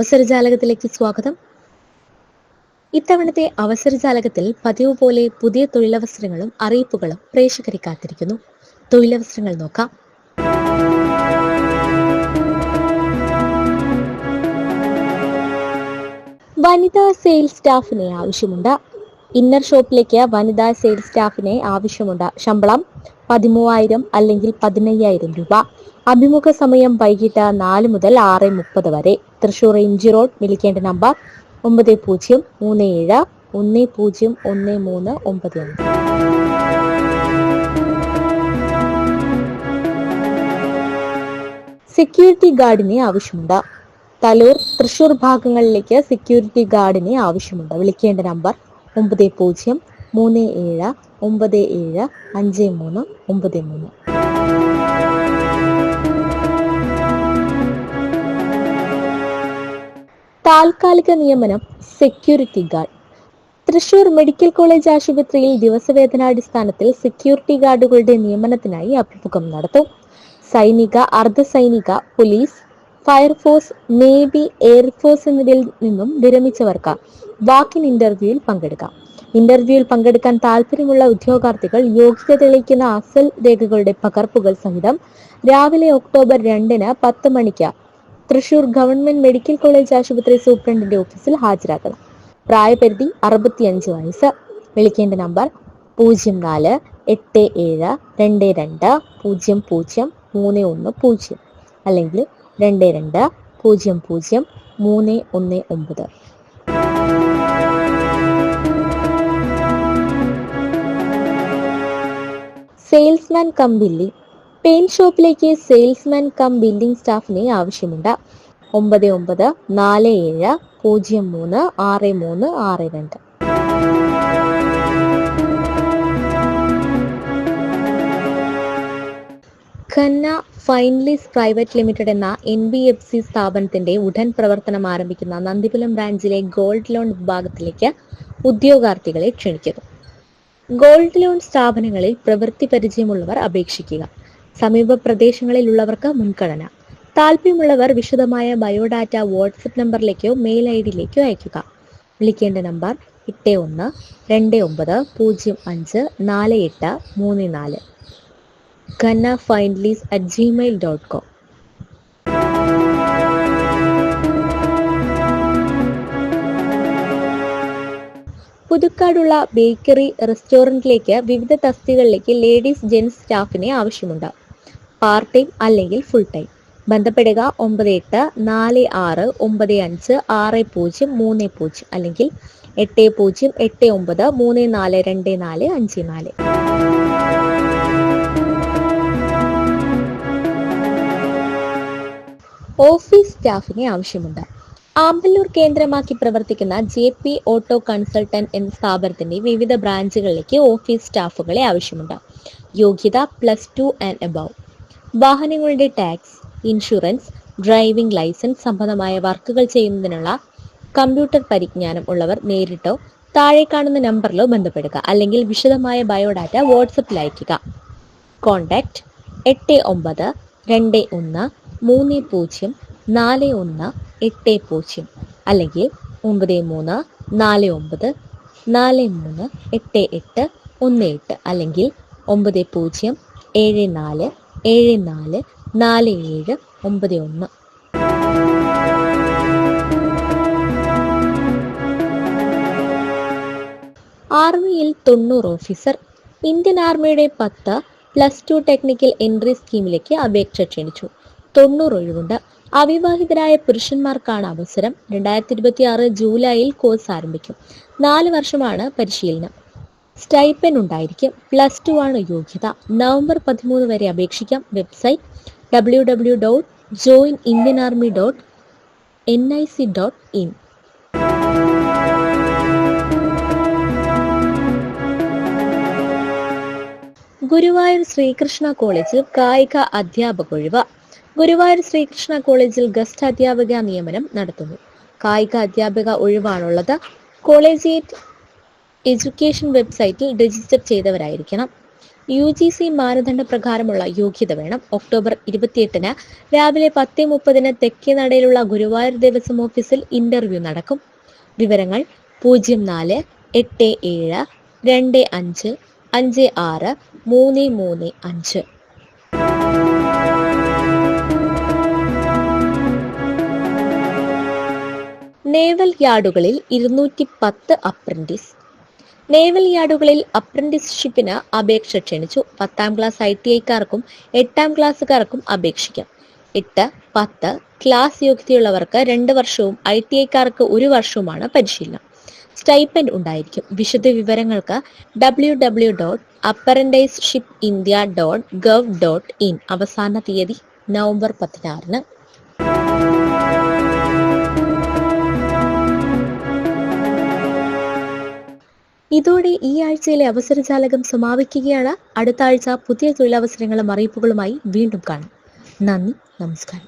അവസരജാലകത്തിലേക്ക് സ്വാഗതം. ഇത്തവണത്തെ അവസരജാലകത്തിൽ പതിവ് പോലെ പുതിയ തൊഴിലവസരങ്ങളും അറിയിപ്പുകളും പ്രേക്ഷകരെ കാത്തിരിക്കുന്നു. തൊഴിലവസരങ്ങൾ നോക്കാം. വനിതാ സെയിൽസ് സ്റ്റാഫിനെ ആവശ്യമുണ്ട്. ഇന്നർ ഷോപ്പിലേക്ക് വനിതാ സെയിൽസ് സ്റ്റാഫിനെ ആവശ്യമുണ്ട്. ശമ്പളം പതിമൂവായിരം അല്ലെങ്കിൽ പതിനയ്യായിരം രൂപ. അഭിമുഖ സമയം വൈകിട്ട് നാല് മുതൽ ആറ് മുപ്പത് വരെ. തൃശൂർ ഇഞ്ചി റോഡ് വിളിക്കേണ്ട നമ്പർ ഒമ്പത് പൂജ്യം മൂന്ന് ഏഴ് ഒന്ന് പൂജ്യം ഒന്ന് മൂന്ന് ഒമ്പത് ഒന്ന്. സെക്യൂരിറ്റി ഗാർഡിനെ ആവശ്യമുണ്ട്. തലൂർ തൃശൂർ ഭാഗങ്ങളിലേക്ക് സെക്യൂരിറ്റി ഗാർഡിനെ ആവശ്യമുണ്ട്. വിളിക്കേണ്ട നമ്പർ ഒമ്പത് പൂജ്യം മൂന്ന് ഏഴ് ഒമ്പത് ഏഴ് അഞ്ച് മൂന്ന് ഒമ്പത് മൂന്ന്. താൽക്കാലിക നിയമനം security guard Thrissur medical college ആശുപത്രിയിൽ ദിവസവേതനാടിസ്ഥാനത്തിൽ സെക്യൂരിറ്റി ഗാർഡുകളുടെ നിയമനത്തിനായി അഭിമുഖം നടത്തും. സൈനിക അർദ്ധസൈനിക police fire force navy air force എന്നിവയിൽ നിന്നും വിരമിച്ചവർക്ക് വാക്കിൻ ഇന്റർവ്യൂവിൽ പങ്കെടുക്കാം. ഇന്റർവ്യൂവിൽ പങ്കെടുക്കാൻ താല്പര്യമുള്ള ഉദ്യോഗാർത്ഥികൾ യോഗ്യത തെളിയിക്കുന്ന അസൽ രേഖകളുടെ പകർപ്പുകൾ സഹിതം രാവിലെ ഒക്ടോബർ രണ്ടിന് പത്ത് മണിക്ക് തൃശൂർ ഗവൺമെന്റ് മെഡിക്കൽ കോളേജ് ആശുപത്രി സൂപ്രണ്ടിന്റെ ഓഫീസിൽ ഹാജരാക്കണം. പ്രായപരിധി അറുപത്തിയഞ്ച് വയസ്സ്. വിളിക്കേണ്ട നമ്പർ പൂജ്യം നാല് എട്ട് ഏഴ് രണ്ട് രണ്ട് പൂജ്യം പൂജ്യം മൂന്ന് ഒന്ന് പൂജ്യം അല്ലെങ്കിൽ രണ്ട് രണ്ട് പൂജ്യം പൂജ്യം മൂന്ന് ഒന്ന് ഒമ്പത്. സെയിൽസ്മാൻ കം ബില്ലിംഗ് പെയിന്റ് ഷോപ്പിലേക്ക് സെയിൽസ്മാൻ കം ബിൽഡിംഗ് സ്റ്റാഫിനെ ആവശ്യമുണ്ട്. ഒമ്പത് ഒമ്പത് നാല് ഏഴ് പൂജ്യം മൂന്ന് ആറ് മൂന്ന് ആറ് രണ്ട്. ഖന്ന ഫൈൻലിസ് പ്രൈവറ്റ് ലിമിറ്റഡ് എന്ന എൻ ബി എഫ് സി സ്ഥാപനത്തിന്റെ ഉടൻ പ്രവർത്തനം ആരംഭിക്കുന്ന നന്ദിപുലം ബ്രാഞ്ചിലെ ഗോൾഡ് ലോൺ വിഭാഗത്തിലേക്ക് ഉദ്യോഗാർത്ഥികളെ ക്ഷണിക്കുന്നു. ഗോൾഡ് ലോൺ സ്ഥാപനങ്ങളിൽ പ്രവൃത്തി പരിചയമുള്ളവർ അപേക്ഷിക്കുക. സമീപ പ്രദേശങ്ങളിലുള്ളവർക്ക് മുൻഗണന. താല്പര്യമുള്ളവർ വിശദമായ ബയോഡാറ്റ വാട്സപ്പ് നമ്പറിലേക്കോ മെയിൽ ഐ ഡിയിലേക്കോ അയയ്ക്കുക. വിളിക്കേണ്ട നമ്പർ എട്ട് ഒന്ന് രണ്ട് ഒമ്പത് പൂജ്യം അഞ്ച് നാല് എട്ട് മൂന്ന് നാല്. Khanna findlease at Gmail dot com പുതുക്കാടുള്ള bakery റെസ്റ്റോറന്റിലേക്ക് വിവിധ തസ്തികളിലേക്ക് ലേഡീസ് ജെൻസ് സ്റ്റാഫിനെ ആവശ്യമുണ്ട്. പാർട്ട് ടൈം അല്ലെങ്കിൽ ഫുൾ ടൈം ബന്ധപ്പെടുക ഒമ്പത് എട്ട് നാല് ആറ് ഒമ്പത് അഞ്ച് ആറ് പൂജ്യം മൂന്ന് പൂജ്യം അല്ലെങ്കിൽ എട്ട് പൂജ്യം എട്ട് ഒമ്പത് മൂന്ന് നാല് രണ്ട് നാല് അഞ്ച് നാല്. ഓഫീസ് സ്റ്റാഫിനെ ആവശ്യമുണ്ട്. ആമ്പല്ലൂർ കേന്ദ്രമാക്കി പ്രവർത്തിക്കുന്ന ജെ പി ഓട്ടോ കൺസൾട്ടന്റ് എന്ന സ്ഥാപനത്തിന്റെ വിവിധ ബ്രാഞ്ചുകളിലേക്ക് ഓഫീസ് സ്റ്റാഫുകളെ ആവശ്യമുണ്ട്. യോഗ്യത പ്ലസ് ടു ആൻഡ് എബവ് വാഹനങ്ങളുടെ ടാക്സ് ഇൻഷുറൻസ് ഡ്രൈവിംഗ് ലൈസൻസ് സംബന്ധമായ വർക്കുകൾ ചെയ്യുന്നതിനുള്ള കമ്പ്യൂട്ടർ പരിജ്ഞാനം ഉള്ളവർ നേരിട്ടോ താഴെ കാണുന്ന നമ്പറിലോ ബന്ധപ്പെടുക അല്ലെങ്കിൽ വിശദമായ ബയോഡാറ്റ വാട്സപ്പിൽ അയയ്ക്കുക. കോണ്ടാക്ട് എട്ട് ഒമ്പത് രണ്ട് ഒന്ന് മൂന്ന് പൂജ്യം നാല് ഒന്ന് എട്ട് പൂജ്യം അല്ലെങ്കിൽ ഒമ്പത് മൂന്ന് നാല് ഒമ്പത് നാല് മൂന്ന് എട്ട് എട്ട് ഒന്ന് എട്ട് അല്ലെങ്കിൽ ഒമ്പത് പൂജ്യം ഏഴ് നാല് ഏഴ് നാല് നാല് ഏഴ് ഒമ്പത് ഒന്ന്. ആർമിയിൽ തൊണ്ണൂറ് ഓഫീസർ ഇന്ത്യൻ ആർമിയുടെ പത്ത് പ്ലസ് ടു ടെക്നിക്കൽ എൻട്രി സ്കീമിലേക്ക് അപേക്ഷ ക്ഷണിച്ചു. തൊണ്ണൂറ് ഒഴിവുണ്ട്. അവിവാഹിതരായ പുരുഷന്മാർക്കാണ് അവസരം. രണ്ടായിരത്തി ഇരുപത്തി ആറ് ജൂലൈയിൽ കോഴ്സ് ആരംഭിക്കും. നാല് വർഷമാണ് പരിശീലനം. സ്റ്റൈപ്പൻ ഉണ്ടായിരിക്കും. പ്ലസ് ടു ആണ് യോഗ്യത. നവംബർ പതിമൂന്ന് വരെ അപേക്ഷിക്കാം website W W dot join Indian army dot N I C dot in Guruvayur Sreekrishna കോളേജിൽ കായിക അധ്യാപക ഒഴിവ്. ഗുരുവായൂർ ശ്രീകൃഷ്ണ കോളേജിൽ ഗസ്റ്റ് അധ്യാപക നിയമനം നടത്തുന്നു. കായിക അധ്യാപക ഒഴിവാണുള്ളത്. കോളേജിയേറ്റ് എഡ്യൂക്കേഷൻ വെബ്സൈറ്റിൽ രജിസ്റ്റർ ചെയ്തവരായിരിക്കണം. യു ജി സി മാനദണ്ഡ പ്രകാരമുള്ള യോഗ്യത വേണം. ഒക്ടോബർ ഇരുപത്തിയെട്ടിന് രാവിലെ പത്ത് മുപ്പതിന് തെക്കേ നടയിലുള്ള ഗുരുവായൂർ ദേവസ്വം ഓഫീസിൽ ഇന്റർവ്യൂ നടക്കും. വിവരങ്ങൾ പൂജ്യം നാല് എട്ട് ഏഴ് രണ്ട് അഞ്ച് അഞ്ച് ആറ് മൂന്ന് മൂന്ന് അഞ്ച്. നേവൽ യാർഡുകളിൽ ഇരുന്നൂറ്റി പത്ത് അപ്രന്റീസ് നേവൽ യാർഡുകളിൽ അപ്രന്റീസ്ഷിപ്പിന് അപേക്ഷ ക്ഷണിച്ചു. പത്താം ക്ലാസ് ഐ ടി ഐക്കാർക്കും എട്ടാം ക്ലാസ്സുകാർക്കും അപേക്ഷിക്കാം. എട്ട് പത്ത് ക്ലാസ് യോഗ്യതയുള്ളവർക്ക് രണ്ട് വർഷവും ഐ ടി ഐക്കാർക്ക് ഒരു വർഷവുമാണ് പരിശീലനം. സ്റ്റൈപ്പൻഡ് ഉണ്ടായിരിക്കും. വിശദ വിവരങ്ങൾക്ക് W W dot apprenticeship India dot gov dot in. അവസാന തീയതി നവംബർ പതിനാറിന്. ഇതോടെ ഈ ആഴ്ചയിലെ അവസരജാലകം സമാപിക്കുകയാണ്. അടുത്ത ആഴ്ച പുതിയ തൊഴിലവസരങ്ങളും അറിയിപ്പുകളുമായി വീണ്ടും കാണാം. നന്ദി നമസ്കാരം.